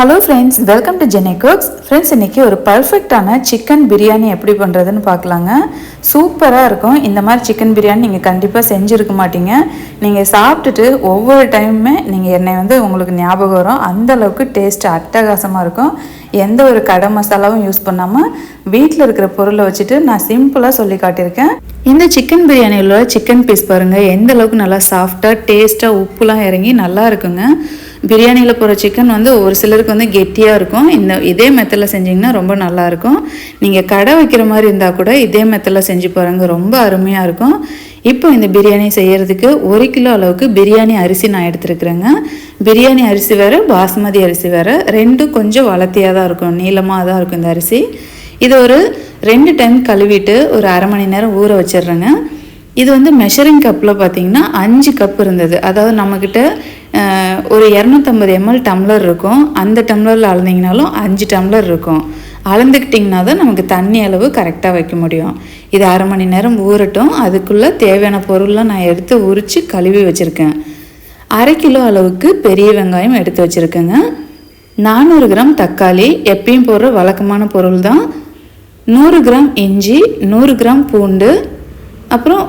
Hello friends welcome to Chennai cooks friends இன்றைக்கி ஒரு பர்ஃபெக்டான சிக்கன் பிரியாணி எப்படி பண்ணுறதுன்னு பார்க்கலாங்க. சூப்பராக இருக்கும். இந்த மாதிரி சிக்கன் பிரியாணி நீங்கள் கண்டிப்பாக செஞ்சுருக்க மாட்டீங்க. நீங்கள் சாப்பிட்டுட்டு ஒவ்வொரு டைமுமே நீங்கள் என்னை வந்து உங்களுக்கு ஞாபகம் வரும். அந்த அளவுக்கு டேஸ்ட் அட்டகாசமாக இருக்கும். எந்த ஒரு கடை மசாலாவும் யூஸ் பண்ணாமல் வீட்டில் இருக்கிற பொருளை வச்சுட்டு நான் சிம்பிளாக சொல்லி காட்டியிருக்கேன். இந்த சிக்கன் பிரியாணியில் சிக்கன் பீஸ் பாருங்கள் எந்த அளவுக்கு நல்லா சாஃப்டாக டேஸ்ட்டாக உப்புலாம் இறங்கி நல்லா இருக்குங்க. பிரியாணியில் போகிற சிக்கன் வந்து ஒரு சிலருக்கு வந்து கெட்டியாக இருக்கும். இந்த இதே மெத்தடில் செஞ்சிங்கன்னா ரொம்ப நல்லாயிருக்கும் நீங்கள் கடை வைக்கிற மாதிரி இருந்தால் கூட இதே மெத்தடில் செஞ்சு பாருங்க ரொம்ப அருமையாக இருக்கும். இப்போ இந்த பிரியாணி செய்கிறதுக்கு ஒரு கிலோ அளவுக்கு பிரியாணி அரிசி நான் எடுத்துருக்குறேங்க. பிரியாணி அரிசி வேறு பாஸ்மதி அரிசி வேறு ரெண்டும் கொஞ்சம் வளர்த்தியாக தான் இருக்கும் நீளமாக தான் இருக்கும் இந்த அரிசி. இது ஒரு ரெண்டு டைம் கழுவிட்டு ஒரு அரை மணி நேரம் ஊற வச்சிடுறேங்க. இது வந்து மெஷரிங் கப்பில் பார்த்தீங்கன்னா அஞ்சு கப் இருந்தது. அதாவது நம்மக்கிட்ட ஒரு இரநூத்தம்பது எம்எல் டம்ளர் இருக்கும். அந்த டம்ளரில் அளந்தீங்கனாலும் அஞ்சு டம்ளர் இருக்கும். அளந்துக்கிட்டிங்கன்னா தான் நமக்கு தண்ணி அளவு கரெக்டாக வைக்க முடியும். இது அரை மணி நேரம் ஊறட்டும். அதுக்குள்ளே தேவையான பொருள்லாம் நான் எடுத்து உரித்து கழுவி வச்சுருக்கேன். அரை கிலோ அளவுக்கு பெரிய வெங்காயம் எடுத்து வச்சுருக்கேங்க. நானூறு கிராம் தக்காளி எப்பயும் போடுற வழக்கமான பொருள் தான் நூறு கிராம் இஞ்சி நூறு கிராம் பூண்டு அப்புறம்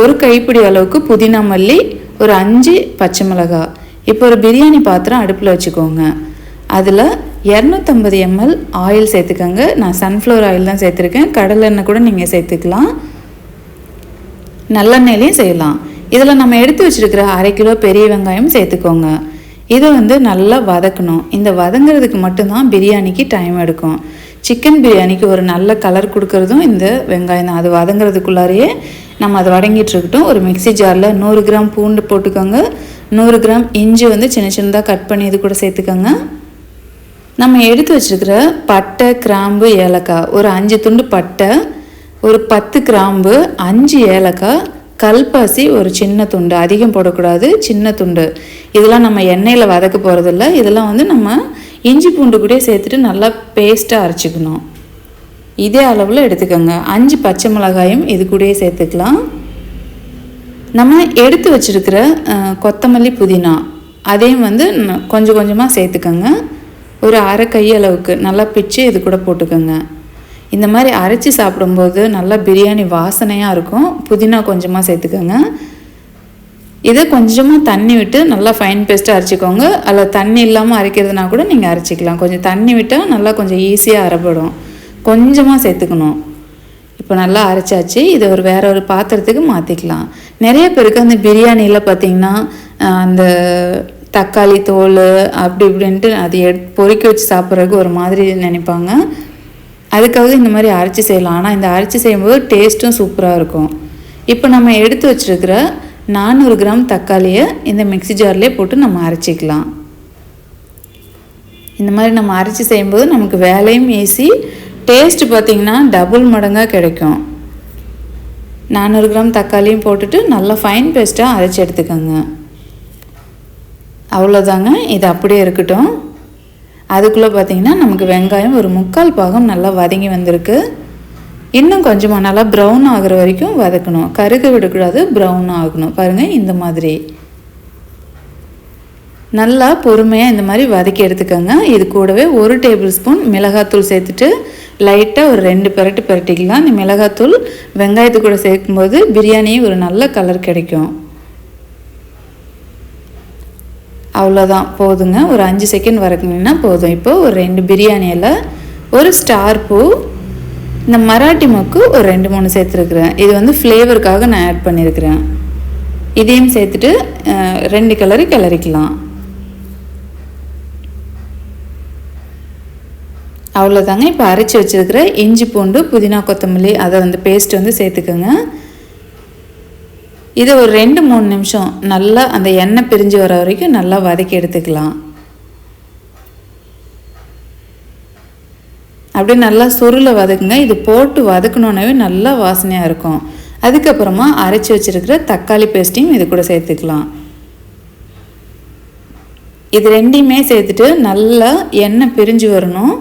ஒரு கைப்பிடி அளவுக்கு புதினா மல்லி ஒரு அஞ்சு பச்சை மிளகாய். இப்போ ஒரு பிரியாணி பாத்திரம் அடுப்பில் வச்சுக்கோங்க. அதில் இரநூத்தம்பது எம்எல் ஆயில் சேர்த்துக்கோங்க. நான் சன்ஃப்ளவர் ஆயில் தான் சேர்த்துருக்கேன். கடலெண்ணெய் கூட நீங்கள் சேர்த்துக்கலாம். நல்லெண்ணெயிலையும் செய்யலாம். இதில் நம்ம எடுத்து வச்சிருக்கிற அரை கிலோ பெரிய வெங்காயம் சேர்த்துக்கோங்க. இதை வந்து நல்லா வதக்கணும். இந்த வதங்குறதுக்கு மட்டும்தான் பிரியாணிக்கு டைம் எடுக்கும். சிக்கன் பிரியாணிக்கு ஒரு நல்ல கலர் கொடுக்கறதும் இந்த வெங்காயம் தான். அது வதங்குறதுக்குள்ளாரையே நம்ம அதை வடங்கிட்டுருக்கட்டும் ஒரு மிக்ஸி ஜாரில் நூறு கிராம் பூண்டு போட்டுக்கோங்க. நூறு கிராம் இஞ்சி வந்து சின்ன சின்னதாக கட் பண்ணி இது கூட சேர்த்துக்கோங்க. நம்ம எடுத்து வச்சிருக்கிற பட்டை கிராம்பு ஏலக்காய் ஒரு அஞ்சு துண்டு பட்டை ஒரு பத்து கிராம்பு அஞ்சு ஏலக்காய் கல்பாசி ஒரு சின்ன துண்டு. அதிகம் போடக்கூடாது சின்ன துண்டு. இதெல்லாம் நம்ம எண்ணெயில் வதக்க போகிறதில்ல இதெல்லாம் வந்து நம்ம இஞ்சி பூண்டு கூட சேர்த்துட்டு நல்லா பேஸ்ட்டாக அரைச்சிக்கணும். இதே அளவில் எடுத்துக்கோங்க. அஞ்சு பச்சை மிளகாயும் இது கூடயே சேர்த்துக்கலாம். நம்ம எடுத்து வச்சிருக்கிற கொத்தமல்லி புதினா அதையும் வந்து கொஞ்சம் கொஞ்சமாக சேர்த்துக்கோங்க. ஒரு அரை கையளவுக்கு நல்லா பிச்சு இது கூட போட்டுக்கோங்க. இந்த மாதிரி அரைச்சி சாப்பிடும்போது நல்லா பிரியாணி வாசனையாக இருக்கும். புதினா கொஞ்சமாக சேர்த்துக்கோங்க. இதை கொஞ்சமாக தண்ணி விட்டு நல்லா ஃபைன் பேஸ்ட்டாக அரைச்சிக்கோங்க. அதில் தண்ணி இல்லாமல் அரைக்கிறதுனா கூட நீங்கள் அரைச்சிக்கலாம். கொஞ்சம் தண்ணி விட்டால் நல்லா கொஞ்சம் ஈஸியாக அரைப்படும். கொஞ்சமாக சேர்த்துக்கணும். இப்போ நல்லா அரைச்சாச்சு. இதை ஒரு வேற ஒரு பாத்திரத்துக்கு மாற்றிக்கலாம் நிறைய பேருக்கு அந்த பிரியாணியில் பார்த்தீங்கன்னா அந்த தக்காளி தோல் அப்படி இப்படின்ட்டு அது எடு பொறுக்கி வச்சு சாப்பிட்றதுக்கு ஒரு மாதிரி நினைப்பாங்க. அதுக்காக இந்த மாதிரி அரைச்சி செய்யலாம். ஆனால் இந்த அரைச்சி செய்யும்போது டேஸ்ட்டும் சூப்பராக இருக்கும். இப்போ நம்ம எடுத்து வச்சிருக்கிற நானூறு கிராம் தக்காளியை இந்த மிக்ஸி ஜார்லேயே போட்டு நம்ம அரைச்சிக்கலாம். இந்த மாதிரி நம்ம அரைச்சி செய்யும்போது நமக்கு வேலையும் ஈஸி டேஸ்ட் பார்த்திங்கன்னா டபுள் மடங்காக கிடைக்கும். நானூறு கிராம் தக்காளியும் போட்டுட்டு நல்லா ஃபைன் பேஸ்ட்டாக அரைச்சி எடுத்துக்கோங்க. அவ்வளோதாங்க இது அப்படியே இருக்கட்டும். அதுக்குள்ளே பார்த்தீங்கன்னா நமக்கு வெங்காயம் ஒரு முக்கால் பாகம் நல்லா வதங்கி வந்திருக்கு. இன்னும் கொஞ்சமாக நல்லா ப்ரௌன் ஆகிற வரைக்கும் வதக்கணும். கருக விடக்கூடாது ப்ரௌன் ஆகணும். பாருங்கள் இந்த மாதிரி. நல்லா பொறுமையாக இந்த மாதிரி வதக்கி எடுத்துக்கோங்க. இது கூடவே ஒரு டேபிள் ஸ்பூன் மிளகாத்தூள் சேர்த்துட்டு லைட்டாக ஒரு ரெண்டு பெரட்டு பெரட்டிக்கலாம். இந்த மிளகாத்தூள் வெங்காயத்து கூட சேர்க்கும்போது பிரியாணி ஒரு நல்ல கலர் கிடைக்கும். அவ்வளோதான் போதுங்க. ஒரு அஞ்சு செகண்ட் வதக்குனீங்கன்னா போதும். இப்போது ஒரு ரெண்டு பிரியாணியில் ஒரு ஸ்டார் பூ இந்த மராட்டி மொக்கு ஒரு ரெண்டு மூணு சேர்த்துருக்குறேன். இது வந்து ஃப்ளேவருக்காக நான் ஆட் பண்ணியிருக்கிறேன் இதையும் சேர்த்துட்டு ரெண்டு கலரு கிளறிக்கலாம். அவ்வளோதாங்க இப்போ அரைச்சி வச்சிருக்கிற இஞ்சி பூண்டு புதினா கொத்தமல்லி அதை வந்து பேஸ்ட் வந்து சேர்த்துக்கோங்க. இதை ஒரு ரெண்டு மூணு நிமிஷம் நல்லா அந்த எண்ணெய் பிரிஞ்சு வர வரைக்கும் நல்லா வதக்கி எடுத்துக்கலாம். அப்படியே நல்லா சுருளை வதக்குங்க. இது போட்டு வதக்கணுன்னாவே நல்லா வாசனையாக இருக்கும். அதுக்கப்புறமா அரைச்சி வச்சிருக்கிற தக்காளி பேஸ்ட்டையும் இது கூட சேர்த்துக்கலாம். இது ரெண்டையுமே சேர்த்துட்டு நல்லா எண்ணெய் பிரிஞ்சு வரணும்.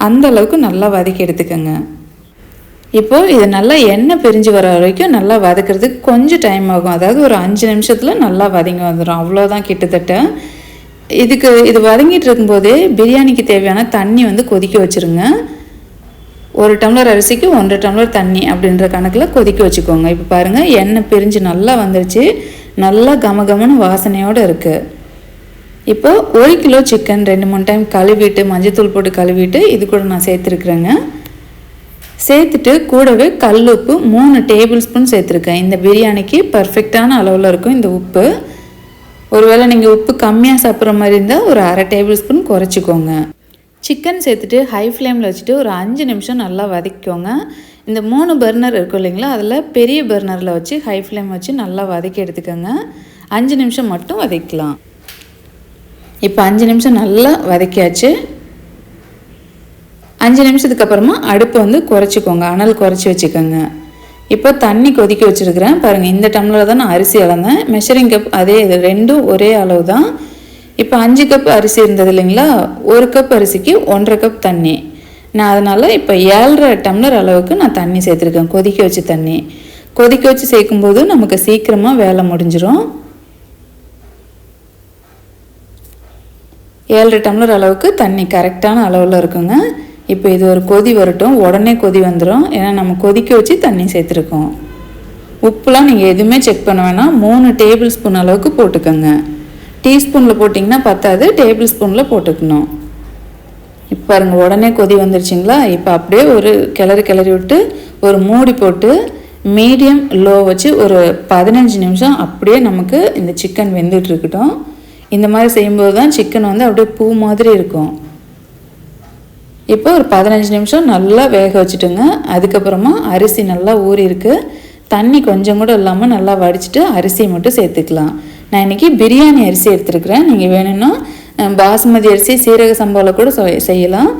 அந்த அளவுக்கு நல்லா வதக்கி எடுத்துக்கோங்க. இப்போது இது நல்லா எண்ணெய் பிரிஞ்சு வர வரைக்கும் நல்லா வதக்கிறதுக்கு கொஞ்சம் டைம் ஆகும். அதாவது ஒரு அஞ்சு நிமிஷத்தில் நல்லா வதங்கி வந்துடும் அவ்வளோதான் கிட்டத்தட்ட. இதுக்கு இது வதங்கிட்டு இருக்கும்போதே பிரியாணிக்கு தேவையான தண்ணி வந்து கொதிக்க வச்சுருங்க. ஒரு டம்ளர் அரிசிக்கு ஒன்றரை டம்ளர் தண்ணி அப்படின்ற கணக்கில் கொதிக்க வச்சுக்கோங்க. இப்போ பாருங்கள் எண்ணெய் பிரிஞ்சு நல்லா வந்துருச்சு. நல்லா கம கமன்னு வாசனையோடு இருக்குது இப்போ ஒரு கிலோ சிக்கன் ரெண்டு மூணு டைம் கழுவிட்டு மஞ்சத்தூள் போட்டு கழுவிட்டு இது கூட நான் சேர்த்துருக்குறேங்க. சேர்த்துட்டு கூடவே கல் உப்பு மூணு டேபிள் ஸ்பூன் சேர்த்துருக்கேன். இந்த பிரியாணிக்கு பர்ஃபெக்டான அளவில் இருக்கும் இந்த உப்பு. ஒருவேளை நீங்கள் உப்பு கம்மியாக சாப்பிட்ற மாதிரி இருந்தால் ஒரு அரை டேபிள் ஸ்பூன் குறைச்சிக்கோங்க. சிக்கன் சேர்த்துட்டு ஹை ஃப்ளேமில் வச்சுட்டு ஒரு அஞ்சு நிமிஷம் நல்லா வதக்கிக்கோங்க. இந்த மூணு பர்னர் இருக்கும் இல்லைங்களா அதில் பெரிய பர்னரில் வச்சு ஹை ஃப்ளேம் வச்சு நல்லா வதக்கி எடுத்துக்கோங்க. அஞ்சு நிமிஷம் மட்டும் வதக்கலாம். இப்போ அஞ்சு நிமிஷம் நல்லா வதக்கியாச்சு. அஞ்சு நிமிஷத்துக்கு அப்புறமா அடுப்பை வந்து குறைச்சிக்கோங்க அனல் குறைச்சி வச்சுக்கோங்க. இப்போ தண்ணி கொதிக்க வச்சுருக்கிறேன். பாருங்கள் இந்த டம்ளரில் தான் நான் அரிசி அளந்தேன். மெஷரிங் கப் அதே இது ரெண்டும் ஒரே அளவு தான். இப்போ அஞ்சு கப் அரிசி இருந்தது இல்லைங்களா? ஒரு கப் அரிசிக்கு ஒன்றரை கப் தண்ணி. நான் அதனால் இப்போ ஏழரை டம்ளர் அளவுக்கு நான் தண்ணி சேர்த்துருக்கேன் கொதிக்க வச்சு தண்ணி. கொதிக்க வச்சு சேர்க்கும்போது நமக்கு சீக்கிரமாக வேலை முடிஞ்சிடும் ஏழரை டம்ளர் அளவுக்கு தண்ணி கரெக்டான அளவில் இருக்குங்க. இப்போ இது ஒரு கொதி வரட்டும். உடனே கொதி வந்துடும் ஏன்னா நம்ம கொதிக்க வச்சு தண்ணி சேர்த்துருக்கோம். உப்புலாம் நீங்கள் எதுவுமே செக் பண்ண வேணாம். மூணு டேபிள் ஸ்பூன் அளவுக்கு போட்டுக்கோங்க. டீஸ்பூனில் போட்டிங்கன்னா பத்தாது. டேபிள் ஸ்பூனில் போட்டுக்கணும். இப்போ பாருங்கள் உடனே கொதி வந்துருச்சுங்களா? இப்போ அப்படியே ஒரு கிளறி கிளறி விட்டு ஒரு மூடி போட்டு மீடியம் லோ வச்சு ஒரு பதினஞ்சு நிமிஷம் அப்படியே நமக்கு இந்த சிக்கன் வெந்துட்டு இருக்கட்டும். இந்த மாதிரி செய்யும்போது தான் சிக்கன் வந்து அப்படியே பூ மாதிரி இருக்கும். இப்போ ஒரு பதினஞ்சு நிமிஷம் நல்லா வேக வச்சுட்டுங்க. அதுக்கப்புறமா அரிசி நல்லா ஊறிருக்கு தண்ணி கொஞ்சம் கூட இல்லாமல் நல்லா வடிச்சிட்டு அரிசியை மட்டும் சேர்த்துக்கலாம். நான் இன்றைக்கி பிரியாணி அரிசி எடுத்துருக்குறேன். நீங்கள் வேணும்னா பாசுமதி அரிசி சீரக சம்பாவில் கூட செய்யலாம்.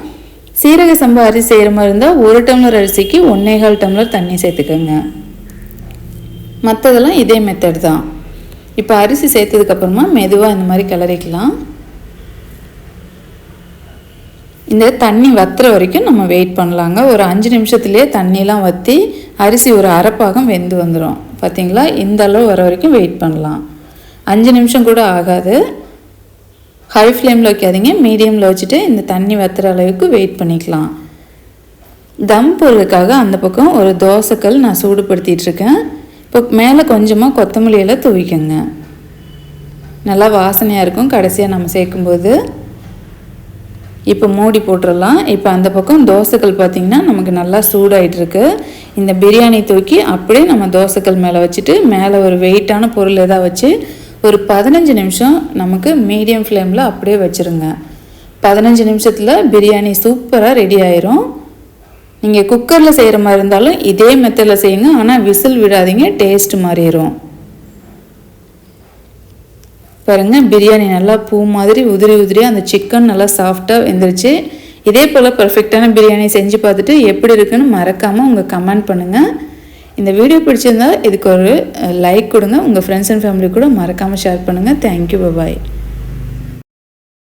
சீரக சம்பா அரிசி செய்கிற மாதிரி இருந்தால் ஒரு டம்ளர் அரிசிக்கு ஒன்றேகால் டம்ளர் தண்ணி சேர்த்துக்கோங்க. மற்றதெல்லாம் இதே மெத்தட் தான். இப்போ அரிசி சேர்த்ததுக்கப்புறமா மெதுவாக இந்த மாதிரி கிளறிக்கலாம். இந்த தண்ணி வத்துற வரைக்கும் நம்ம வெயிட் பண்ணலாங்க. ஒரு அஞ்சு நிமிஷத்துலேயே தண்ணிலாம் வற்றி அரிசி ஒரு அரைப்பாகம் வெந்து வந்துடும் பார்த்தீங்களா இந்த அளவு வர வரைக்கும் வெயிட் பண்ணலாம். அஞ்சு நிமிஷம் கூட ஆகாது. ஹை ஃப்ளேமில் வைக்காதீங்க. மீடியமில் வச்சுட்டு இந்த தண்ணி வத்துற அளவுக்கு வெயிட் பண்ணிக்கலாம். தம் போடுறதுக்காக அந்த பக்கம் ஒரு தோசைக்கல் நான் சூடுபடுத்திகிட்ருக்கேன் இப்போ மேலே கொஞ்சமாக கொத்தமல்லியில் எல்லாம் துவிக்கங்க. நல்லா வாசனையாக இருக்கும். கடைசியாக நம்ம சேர்க்கும்போது இப்போ மூடி போட்டுடலாம் இப்போ அந்த பக்கம் தோசைக்கல் பார்த்திங்கன்னா நமக்கு நல்லா சூடாயிட்டிருக்கு. இந்த பிரியாணி தூக்கி அப்படியே நம்ம தோசைக்கல் மேலே வச்சுட்டு மேலே ஒரு வெயிட்டான பொருள் எதாவது வச்சு ஒரு பதினஞ்சு நிமிஷம் நமக்கு மீடியம் ஃப்ளேமில் அப்படியே வச்சுருங்க. பதினஞ்சு நிமிஷத்தில் பிரியாணி சூப்பராக ரெடி ஆயிரும். நீங்கள் குக்கரில் செய்கிற மாதிரி இருந்தாலும் இதே மெத்தடில் செய்யுங்க. ஆனால் விசில் விடாதீங்க. டேஸ்ட் மாறிடும் பாருங்கள் பிரியாணி நல்லா பூ மாதிரி உதிரி உதிரியாக அந்த சிக்கன் நல்லா சாஃப்டாக வெந்துருச்சு. இதே போல் பர்ஃபெக்டான பிரியாணி செஞ்சு பார்த்துட்டு எப்படி இருக்குன்னு மறக்காமல் உங்கள் கமெண்ட் பண்ணுங்கள் இந்த வீடியோ பிடிச்சிருந்தா இதுக்கு ஒரு லைக் கொடுங்க. உங்கள் ஃப்ரெண்ட்ஸ் அண்ட் ஃபேமிலி கூட மறக்காமல் ஷேர் பண்ணுங்கள் தேங்க்யூ பாய்